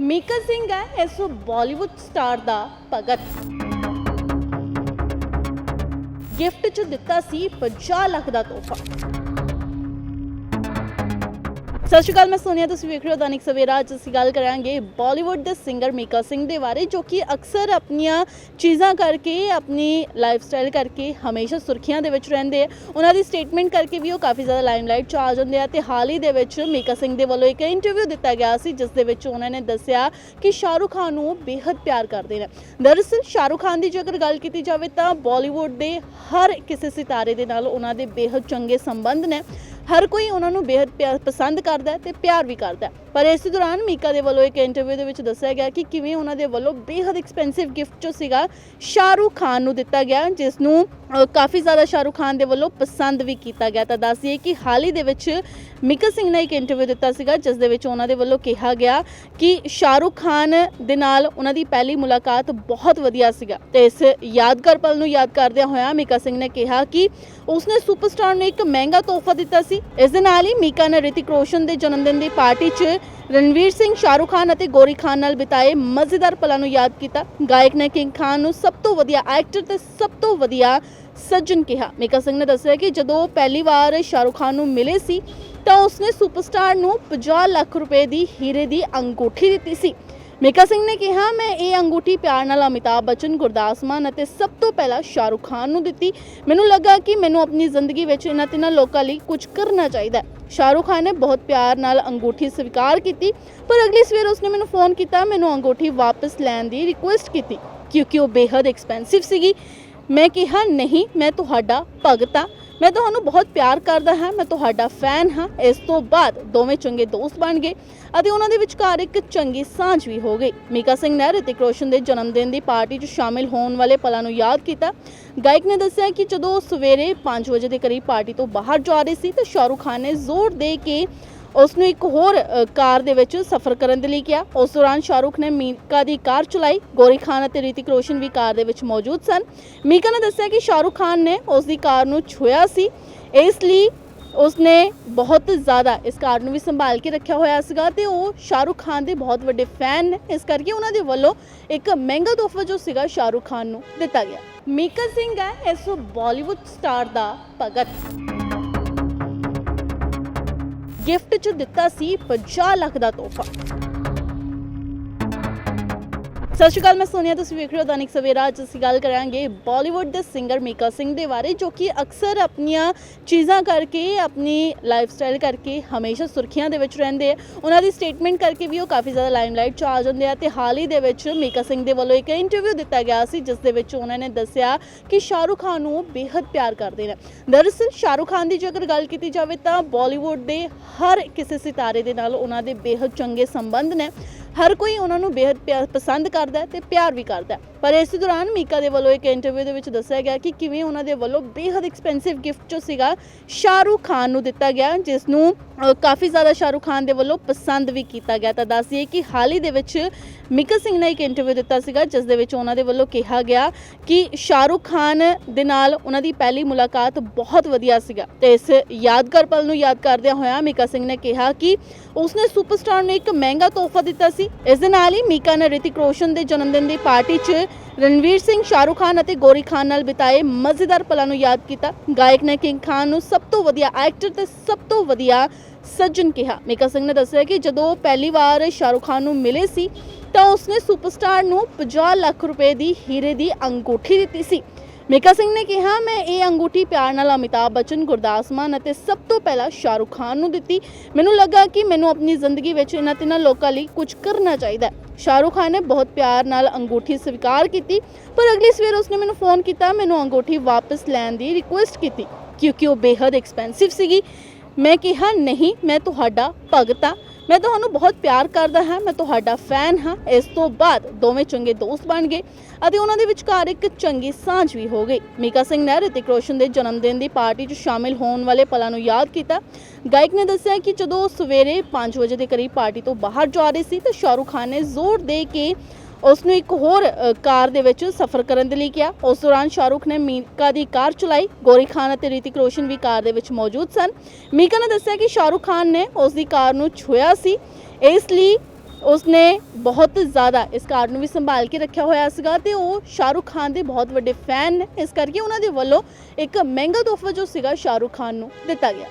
ਮੀਕਾ ਸਿੰਘ ਹੈ, ਇਸ Bollywood star ਦਾ ਭਗਤ। ਗਿਫਟ ਚ ਦਿੱਤਾ ਸੀ 50 ਲੱਖ ਦਾ ਤੋਹਫਾ। ਸਤਿ ਸ਼੍ਰੀ ਅਕਾਲ, ਮੈਂ ਸੋਨੀਆ, ਤੁਸੀਂ ਵੇਖ ਰਹੇ ਹੋ ਦੈਨਿਕ ਸਵੇਰਾ। ਅੱਜ ਅਸੀਂ ਗੱਲ ਕਰਾਂਗੇ ਬਾਲੀਵੁੱਡ ਦੇ ਸਿੰਗਰ ਮੀਕਾ ਸਿੰਘ ਦੇ ਬਾਰੇ, ਜੋ ਕਿ ਅਕਸਰ ਆਪਣੀਆਂ ਚੀਜ਼ਾਂ ਕਰਕੇ, ਆਪਣੀ ਲਾਈਫ ਸਟਾਈਲ ਕਰਕੇ ਹਮੇਸ਼ਾ ਸੁਰਖੀਆਂ ਦੇ ਵਿੱਚ ਰਹਿੰਦੇ ਆ। ਉਹਨਾਂ ਦੀ ਸਟੇਟਮੈਂਟ ਕਰਕੇ ਵੀ ਉਹ ਕਾਫੀ ਜ਼ਿਆਦਾ ਲਾਈਮਲਾਈਟ 'ਚ ਆ ਜਾਂਦੇ ਆ ਤੇ ਹਾਲ ਹੀ ਦੇ ਵਿੱਚ ਮੀਕਾ ਸਿੰਘ ਦੇ ਵੱਲੋਂ ਇੱਕ ਇੰਟਰਵਿਊ ਦਿੱਤਾ ਗਿਆ ਸੀ, ਜਿਸ ਦੇ ਵਿੱਚ ਉਹਨਾਂ ਨੇ ਦੱਸਿਆ ਕਿ ਸ਼ਾਹਰੁਖ ਖਾਨ ਨੂੰ ਬੇਹੱਦ ਪਿਆਰ ਕਰਦੇ ਨੇ। ਦਰਅਸਲ, ਸ਼ਾਹਰੁਖ ਖਾਨ ਦੀ ਜੇਕਰ ਗੱਲ ਕੀਤੀ ਜਾਵੇ ਤਾਂ ਬਾਲੀਵੁੱਡ ਦੇ ਹਰ ਕਿਸੇ ਸਿਤਾਰੇ ਦੇ ਨਾਲ ਉਹਨਾਂ ਦੇ ਬੇਹੱਦ ਚੰਗੇ ਸੰਬੰਧ ਨੇ। ਹਰ ਕੋਈ ਉਹਨਾਂ ਨੂੰ ਬੇहद ਪਿਆਰ ਪਸੰਦ ਕਰਦਾ ਹੈ ਤੇ ਪਿਆਰ ਵੀ ਕਰਦਾ ਪਰ ਇਸ ਦੌਰਾਨ ਮੀਕਾ ਦੇ ਵੱਲੋਂ ਇੱਕ ਇੰਟਰਵਿਊ ਦੇ ਵਿੱਚ ਦੱਸਿਆ ਗਿਆ ਕਿ ਕਿਵੇਂ ਉਹਨਾਂ ਦੇ ਵੱਲੋਂ ਬੇहद ਐਕਸਪੈਂਸਿਵ ਗਿਫਟ ਜੋ ਸੀਗਾ, ਸ਼ਾਹਰੁਖ ਖਾਨ ਨੂੰ ਦਿੱਤਾ ਗਿਆ ਜਿਸ ਨੂੰ ਕਾਫੀ ਜ਼ਿਆਦਾ ਸ਼ਾਹਰੁਖ ਖਾਨ ਦੇ ਵੱਲੋਂ ਪਸੰਦ ਵੀ ਕੀਤਾ ਗਿਆ। ਤਾਂ ਦੱਸ ਦਈਏ ਕਿ ਹਾਲ ਹੀ ਦੇ ਵਿੱਚ ਮੀਕਾ ਸਿੰਘ ਨੇ ਇੱਕ ਇੰਟਰਵਿਊ ਦਿੱਤਾ ਸੀਗਾ, ਜਿਸ ਦੇ ਵਿੱਚ ਉਹਨਾਂ ਦੇ ਵੱਲੋਂ ਕਿਹਾ ਗਿਆ ਕਿ ਸ਼ਾਹਰੁਖ ਖਾਨ ਦੇ ਨਾਲ ਉਹਨਾਂ ਦੀ ਪਹਿਲੀ ਮੁਲਾਕਾਤ ਬਹੁਤ ਵਧੀਆ ਸੀਗਾ। ਤੇ ਇਸ ਯਾਦਗਾਰ ਪਲ ਨੂੰ ਯਾਦ ਕਰਦਿਆਂ ਹੋਇਆ ਮੀਕਾ ਸਿੰਘ ਨੇ ਕਿਹਾ ਕਿ ਉਸਨੇ ਸੁਪਰਸਟਾਰ ਨੂੰ ਇੱਕ ਮਹਿੰਗਾ ਤੋਹਫਾ ਦਿੱਤਾ ਸੀ। ਇਸ ਦੇ ਨਾਲ ਹੀ ਮੀਕਾ ਨੇ ਰਿਤਿਕ ਰੋਸ਼ਨ ਦੇ ਜਨਮ ਦਿਨ ਦੀ ਪਾਰਟੀ 'ਚ ਰਣਵੀਰ ਸਿੰਘ ਸ਼ਾਹਰੁਖ ਖਾਨ ਅਤੇ ਗੋਰੀ ਖਾਨ ਨਾਲ ਬਿਤਾਏ ਮਜ਼ੇਦਾਰ ਪਲਾਂ ਨੂੰ ਯਾਦ ਕੀਤਾ। ਗਾਇਕ ਨੇ ਕਿੰਗ ਖਾਨ ਨੂੰ ਸਭ ਤੋਂ ਵਧੀਆ ਐਕਟਰ ਤੇ ਸਭ ਤੋਂ ਵਧੀਆ ਸੱਜਣ ਕਿਹਾ। ਮੇਕਾ ਸਿੰਘ ਨੇ ਦੱਸਿਆ ਕਿ ਜਦੋਂ ਪਹਿਲੀ ਵਾਰ ਸ਼ਾਹਰੁਖ ਖਾਨ ਨੂੰ ਮਿਲੇ ਸੀ, ਤਾਂ ਉਸਨੇ ਸੁਪਰਸਟਾਰ ਨੂੰ 50 ਲੱਖ ਰੁਪਏ ਦੀ ਹੀਰੇ ਦੀ ਅੰਗੂਠੀ ਦਿੱਤੀ ਸੀ। ਮੇਕਾ ਸਿੰਘ ਨੇ ਕਿਹਾ, ਮੈਂ ਇਹ ਅੰਗੂਠੀ ਪਿਆਰ ਨਾਲ ਅਮਿਤਾਭ ਬੱਚਨ, ਗੁਰਦਾਸ ਮਾਨ ਅਤੇ ਸਭ ਤੋਂ ਪਹਿਲਾਂ ਸ਼ਾਹਰੁਖ ਖਾਨ ਨੂੰ ਦਿੱਤੀ। ਮੈਨੂੰ ਲੱਗਾ ਕਿ ਮੈਨੂੰ ਆਪਣੀ ਜ਼ਿੰਦਗੀ ਵਿੱਚ ਇਹਨਾਂ ਤਿੰਨਾਂ ਲੋਕਾਂ ਲਈ ਕੁਝ ਕਰਨਾ ਚਾਹੀਦਾ ਸ਼ਾਹਰੁਖ ਖਾਨ ਨੇ ਬਹੁਤ ਪਿਆਰ ਨਾਲ ਅੰਗੂਠੀ ਸਵੀਕਾਰ ਕੀਤੀ, ਪਰ ਅਗਲੀ ਸਵੇਰ ਉਸਨੇ ਮੈਨੂੰ ਫੋਨ ਕੀਤਾ, ਮੈਨੂੰ ਅੰਗੂਠੀ ਵਾਪਸ ਲੈਣ ਦੀ ਰਿਕੁਐਸਟ ਕੀਤੀ, ਕਿਉਂਕਿ ਉਹ ਬੇहद ਐਕਸਪੈਂਸਿਵ ਸੀਗੀ। ਮੈਂ ਕਿਹਾ, ਨਹੀਂ, ਮੈਂ ਤੁਹਾਡਾ ਭਗਤਾ ਮੈਂ ਤੁਹਾਨੂੰ ਬਹੁਤ ਪਿਆਰ ਕਰਦਾ ਹਾਂ, ਮੈਂ ਤੁਹਾਡਾ ਫੈਨ ਹਾਂ। ਇਸ ਤੋਂ ਬਾਅਦ ਦੋਵੇਂ ਚੰਗੇ ਦੋਸਤ ਬਣ ਗਏ ਅਤੇ ਉਹਨਾਂ ਦੇ ਵਿਚਕਾਰ ਇੱਕ ਚੰਗੀ ਸਾਂਝ ਵੀ ਹੋ ਗਈ। ਮੀਕਾ ਸਿੰਘ ਨੇ ਰਿਤਿਕ ਰੋਸ਼ਨ ਦੇ ਜਨਮ ਦਿਨ ਦੀ ਪਾਰਟੀ 'ਚ ਸ਼ਾਮਿਲ ਹੋਣ ਵਾਲੇ ਪਲਾਂ ਨੂੰ ਯਾਦ ਕੀਤਾ। ਗਾਇਕ ਨੇ ਦੱਸਿਆ ਕਿ ਜਦੋਂ ਉਹ ਸਵੇਰੇ 5 ਵਜੇ ਦੇ ਕਰੀਬ ਪਾਰਟੀ ਤੋਂ ਬਾਹਰ ਜਾ ਰਹੇ ਸੀ ਤਾਂ ਸ਼ਾਹਰੁਖ ਖਾਨ ਨੇ ਜ਼ੋਰ ਦੇ ਕੇ ਉਸ ਨੂੰ ਇੱਕ ਹੋਰ ਕਾਰ ਦੇ ਵਿੱਚ ਸਫ਼ਰ ਕਰਨ ਦੇ ਲਈ ਕਿਹਾ। ਉਸ ਦੌਰਾਨ ਸ਼ਾਹਰੁਖ ਨੇ ਮੀਕਾ ਦੀ ਕਾਰ ਚਲਾਈ। ਗੋਰੀ ਖਾਨ ਅਤੇ ਰਿਤਿਕ ਰੋਸ਼ਨ ਵੀ ਕਾਰ ਦੇ ਵਿੱਚ ਮੌਜੂਦ ਸਨ। ਮੀਕਾ ਨੇ ਦੱਸਿਆ ਕਿ ਸ਼ਾਹਰੁਖ ਖਾਨ ਨੇ ਉਸ ਦੀ ਕਾਰ ਨੂੰ ਛੁਇਆ ਸੀ। ਇਸ ਲਈ ਉਸਨੇ ਬਹੁਤ ਜ਼ਿਆਦਾ ਇਸ ਕਾਰ ਨੂੰ ਵੀ ਸੰਭਾਲ ਕੇ ਰੱਖਿਆ ਹੋਇਆ ਸੀਗਾ ਤੇ ਉਹ ਸ਼ਾਹਰੁਖ ਖਾਨ ਦੇ ਬਹੁਤ ਵੱਡੇ ਫੈਨ ਨੇ। ਇਸ ਕਰਕੇ ਉਹਨਾਂ ਦੇ ਵੱਲੋਂ ਇੱਕ ਮਹਿੰਗਾ ਤੋਹਫਾ ਜੋ ਸੀਗਾ ਸ਼ਾਹਰੁਖ ਖਾਨ ਨੂੰ ਦਿੱਤਾ ਗਿਆ। ਮੀਕਾ ਸਿੰਘ ਹੈ ਇਸ ਬਾਲੀਵੁੱਡ ਸਟਾਰ ਦਾ ਭਗਤ। ਗਿਫਟ ਚ ਦਿੱਤਾ ਸੀ 50 ਲੱਖ ਦਾ ਤੋਹਫਾ। ਸਤਿ ਸ਼੍ਰੀ ਅਕਾਲ, ਮੈਂ ਸੋਨੀਆ, ਤੁਸੀਂ ਵੇਖ ਰਹੇ ਹੋ ਦੈਨਿਕ ਸਵੇਰਾ। ਅੱਜ ਅਸੀਂ ਗੱਲ ਕਰਾਂਗੇ ਬਾਲੀਵੁੱਡ ਦੇ ਸਿੰਗਰ ਮੀਕਾ ਸਿੰਘ ਦੇ ਬਾਰੇ, ਜੋ ਕਿ ਅਕਸਰ ਆਪਣੀਆਂ ਚੀਜ਼ਾਂ ਕਰਕੇ, ਆਪਣੀ ਲਾਈਫ ਸਟਾਈਲ ਕਰਕੇ ਹਮੇਸ਼ਾ ਸੁਰਖੀਆਂ ਦੇ ਵਿੱਚ ਰਹਿੰਦੇ ਆ। ਉਹਨਾਂ ਦੀ ਸਟੇਟਮੈਂਟ ਕਰਕੇ ਵੀ ਉਹ ਕਾਫੀ ਜ਼ਿਆਦਾ ਲਾਈਮਲਾਈਟ 'ਚ ਆ ਜਾਂਦੇ ਆ ਤੇ ਹਾਲ ਹੀ ਦੇ ਵਿੱਚ ਮੀਕਾ ਸਿੰਘ ਦੇ ਵੱਲੋਂ ਇੱਕ ਇੰਟਰਵਿਊ ਦਿੱਤਾ ਗਿਆ ਸੀ, ਜਿਸ ਦੇ ਵਿੱਚ ਉਹਨਾਂ ਨੇ ਦੱਸਿਆ ਕਿ ਸ਼ਾਹਰੁਖ ਖਾਨ ਨੂੰ ਬੇਹੱਦ ਪਿਆਰ ਕਰਦੇ ਨੇ। ਦਰਅਸਲ, ਸ਼ਾਹਰੁਖ ਖਾਨ ਦੀ ਜੇਕਰ ਗੱਲ ਕੀਤੀ ਜਾਵੇ ਤਾਂ ਬਾਲੀਵੁੱਡ ਦੇ ਹਰ ਕਿਸੇ ਸਿਤਾਰੇ ਦੇ ਨਾਲ ਉਹਨਾਂ ਦੇ ਬੇਹੱਦ ਚੰਗੇ ਸੰਬੰਧ ਨੇ। ਹਰ ਕੋਈ ਉਹਨਾਂ ਨੂੰ ਬੇहद ਪਿਆਰ ਪਸੰਦ ਕਰਦਾ ਤੇ ਪਿਆਰ ਵੀ ਕਰਦਾ ਪਰ ਇਸ ਦੌਰਾਨ ਮੀਕਾ ਦੇ ਵੱਲੋਂ ਇੱਕ ਇੰਟਰਵਿਊ ਦੇ ਵਿੱਚ ਦੱਸਿਆ ਗਿਆ ਕਿ ਕਿਵੇਂ ਉਹਨਾਂ ਦੇ ਵੱਲੋਂ ਬੇहद ਐਕਸਪੈਂਸਿਵ ਗਿਫਟ ਜੋ ਸੀਗਾ, ਸ਼ਾਹਰੁਖ ਖਾਨ ਨੂੰ ਦਿੱਤਾ ਗਿਆ, ਜਿਸ ਨੂੰ ਕਾਫੀ ਜ਼ਿਆਦਾ ਸ਼ਾਹਰੁਖ ਖਾਨ ਦੇ ਵੱਲੋਂ ਪਸੰਦ ਵੀ ਕੀਤਾ ਗਿਆ। ਤਾਂ ਦੱਸਿਏ ਕਿ ਹਾਲ ਹੀ ਦੇ ਵਿੱਚ ਮੀਕਾ ਸਿੰਘ ਨੇ ਇੱਕ ਇੰਟਰਵਿਊ ਦਿੱਤਾ ਸੀਗਾ, ਜਿਸ ਦੇ ਵਿੱਚ ਉਹਨਾਂ ਦੇ ਵੱਲੋਂ ਕਿਹਾ ਗਿਆ ਕਿ ਸ਼ਾਹਰੁਖ ਖਾਨ ਦੇ ਨਾਲ ਉਹਨਾਂ ਦੀ ਪਹਿਲੀ ਮੁਲਾਕਾਤ ਬਹੁਤ ਵਧੀਆ ਸੀਗਾ। ਤੇ ਇਸ ਯਾਦਗਾਰ ਪਲ ਨੂੰ ਯਾਦ ਕਰਦਿਆਂ ਹੋਇਆ ਮੀਕਾ ਸਿੰਘ ਨੇ ਕਿਹਾ ਕਿ ਉਸਨੇ ਸੁਪਰਸਟਾਰ ਨੂੰ ਇੱਕ ਮਹਿੰਗਾ ਤੋਹਫਾ ਦਿੱਤਾ ਸੀ। ਇਸ ਦੇ ਨਾਲ ਹੀ ਮੀਕਾ ਨੇ ਰਿਤਿਕ ਰੋਸ਼ਨ ਦੇ ਜਨਮ ਦਿਨ ਦੀ ਪਾਰਟੀ 'ਚ ਰਣਵੀਰ ਸਿੰਘ, ਸ਼ਾਹਰੁਖ ਖਾਨ ਅਤੇ ਗੋਰੀ ਖਾਨ ਨਾਲ ਬਿਤਾਏ ਮਜ਼ੇਦਾਰ ਪਲਾਂ ਨੂੰ ਯਾਦ ਕੀਤਾ। ਗਾਇਕ ਨੇ ਕਿੰਗ ਖਾਨ ਨੂੰ ਸਭ ਤੋਂ ਵਧੀਆ ਐਕਟਰ ਤੇ ਸਭ ਤੋਂ ਵਧੀਆ ਸੱਜਣ ਕਿਹਾ। ਮੀਕਾ ਸਿੰਘ ਨੇ ਦੱਸਿਆ ਕਿ ਜਦੋਂ ਪਹਿਲੀ ਵਾਰ ਸ਼ਾਹਰੁਖ ਖਾਨ ਨੂੰ ਮਿਲੇ ਸੀ ਤਾਂ ਉਸਨੇ ਸੁਪਰਸਟਾਰ ਨੂੰ 50 ਲੱਖ ਰੁਪਏ ਦੀ ਹੀਰੇ ਦੀ ਅੰਗੂਠੀ ਦਿੱਤੀ ਸੀ। ਮੇਕਾ ਸਿੰਘ ਨੇ ਕਿਹਾ, ਮੈਂ ਇਹ ਅੰਗੂਠੀ ਪਿਆਰ ਨਾਲ ਅਮਿਤਾਭ ਬੱਚਨ, ਗੁਰਦਾਸ ਮਾਨ ਅਤੇ ਸਭ ਤੋਂ ਪਹਿਲਾਂ ਸ਼ਾਹਰੁਖ ਖਾਨ ਨੂੰ ਦਿੱਤੀ। ਮੈਨੂੰ ਲੱਗਾ ਕਿ ਮੈਨੂੰ ਆਪਣੀ ਜ਼ਿੰਦਗੀ ਵਿੱਚ ਇਹਨਾਂ ਤਿੰਨਾਂ ਲੋਕਾਂ ਲਈ ਕੁਝ ਕਰਨਾ ਚਾਹੀਦਾ ਹੈ। ਸ਼ਾਹਰੁਖ ਖਾਨ ਨੇ ਬਹੁਤ ਪਿਆਰ ਨਾਲ ਅੰਗੂਠੀ ਸਵੀਕਾਰ ਕੀਤੀ, ਪਰ ਅਗਲੀ ਸਵੇਰ ਉਸਨੇ ਮੈਨੂੰ ਫੋਨ ਕੀਤਾ, ਮੈਨੂੰ ਅੰਗੂਠੀ ਵਾਪਸ ਲੈਣ ਦੀ ਰਿਕੁਐਸਟ ਕੀਤੀ, ਕਿਉਂਕਿ ਉਹ ਬੇहद ਐਕਸਪੈਂਸਿਵ ਸੀਗੀ। ਮੈਂ ਕਿਹਾ, ਨਹੀਂ, ਮੈਂ ਤੁਹਾਡਾ ਭਗਤ ਹਾਂ। ਮੈਂ ਤੁਹਾਨੂੰ ਬਹੁਤ ਪਿਆਰ ਕਰਦਾ ਹਾਂ, ਮੈਂ ਤੁਹਾਡਾ ਫੈਨ ਹਾਂ। ਇਸ ਤੋਂ ਬਾਅਦ ਦੋਵੇਂ ਚੰਗੇ ਦੋਸਤ ਬਣ ਗਏ ਅਤੇ ਉਹਨਾਂ ਦੇ ਵਿਚਕਾਰ ਇੱਕ ਚੰਗੀ ਸਾਂਝ ਵੀ ਹੋ ਗਈ। ਮੀਕਾ ਸਿੰਘ ਨੇ ਰਿਤਿਕ ਰੋਸ਼ਨ ਦੇ ਜਨਮ ਦਿਨ ਦੀ ਪਾਰਟੀ 'ਚ ਸ਼ਾਮਿਲ ਹੋਣ ਵਾਲੇ ਪਲਾਂ ਨੂੰ ਯਾਦ ਕੀਤਾ। ਗਾਇਕ ਨੇ ਦੱਸਿਆ ਕਿ ਜਦੋਂ ਉਹ ਸਵੇਰੇ 5 ਵਜੇ ਦੇ ਕਰੀਬ ਪਾਰਟੀ ਤੋਂ ਬਾਹਰ ਜਾ ਰਹੇ ਸੀ ਤਾਂ ਸ਼ਾਹਰੁਖ ਖਾਨ ਨੇ ਜ਼ੋਰ ਦੇ ਕੇ ਉਸ ਨੂੰ ਇੱਕ ਹੋਰ ਕਾਰ ਦੇ ਵਿੱਚ ਸਫ਼ਰ ਕਰਨ ਦੇ ਲਈ ਕਿਹਾ। ਉਸ ਦੌਰਾਨ ਸ਼ਾਹਰੁਖ ਨੇ ਮੀਕਾ ਦੀ ਕਾਰ ਚਲਾਈ। ਗੋਰੀ ਖਾਨ ਅਤੇ ਰਿਤਿਕ ਰੋਸ਼ਨ ਵੀ ਕਾਰ ਦੇ ਵਿੱਚ ਮੌਜੂਦ ਸਨ। ਮੀਕਾ ਨੇ ਦੱਸਿਆ ਕਿ ਸ਼ਾਹਰੁਖ ਖਾਨ ਨੇ ਉਸ ਦੀ ਕਾਰ ਨੂੰ ਛੁਇਆ ਸੀ। ਇਸ ਲਈ ਉਸਨੇ ਬਹੁਤ ਜ਼ਿਆਦਾ ਇਸ ਕਾਰ ਨੂੰ ਵੀ ਸੰਭਾਲ ਕੇ ਰੱਖਿਆ ਹੋਇਆ ਸੀਗਾ ਤੇ ਉਹ ਸ਼ਾਹਰੁਖ ਖਾਨ ਦੇ ਬਹੁਤ ਵੱਡੇ ਫੈਨ ਨੇ। ਇਸ ਕਰਕੇ ਉਹਨਾਂ ਦੇ ਵੱਲੋਂ ਇੱਕ ਮਹਿੰਗਾ ਤੋਹਫਾ ਜੋ ਸੀਗਾ ਸ਼ਾਹਰੁਖ ਖਾਨ ਨੂੰ ਦਿੱਤਾ ਗਿਆ।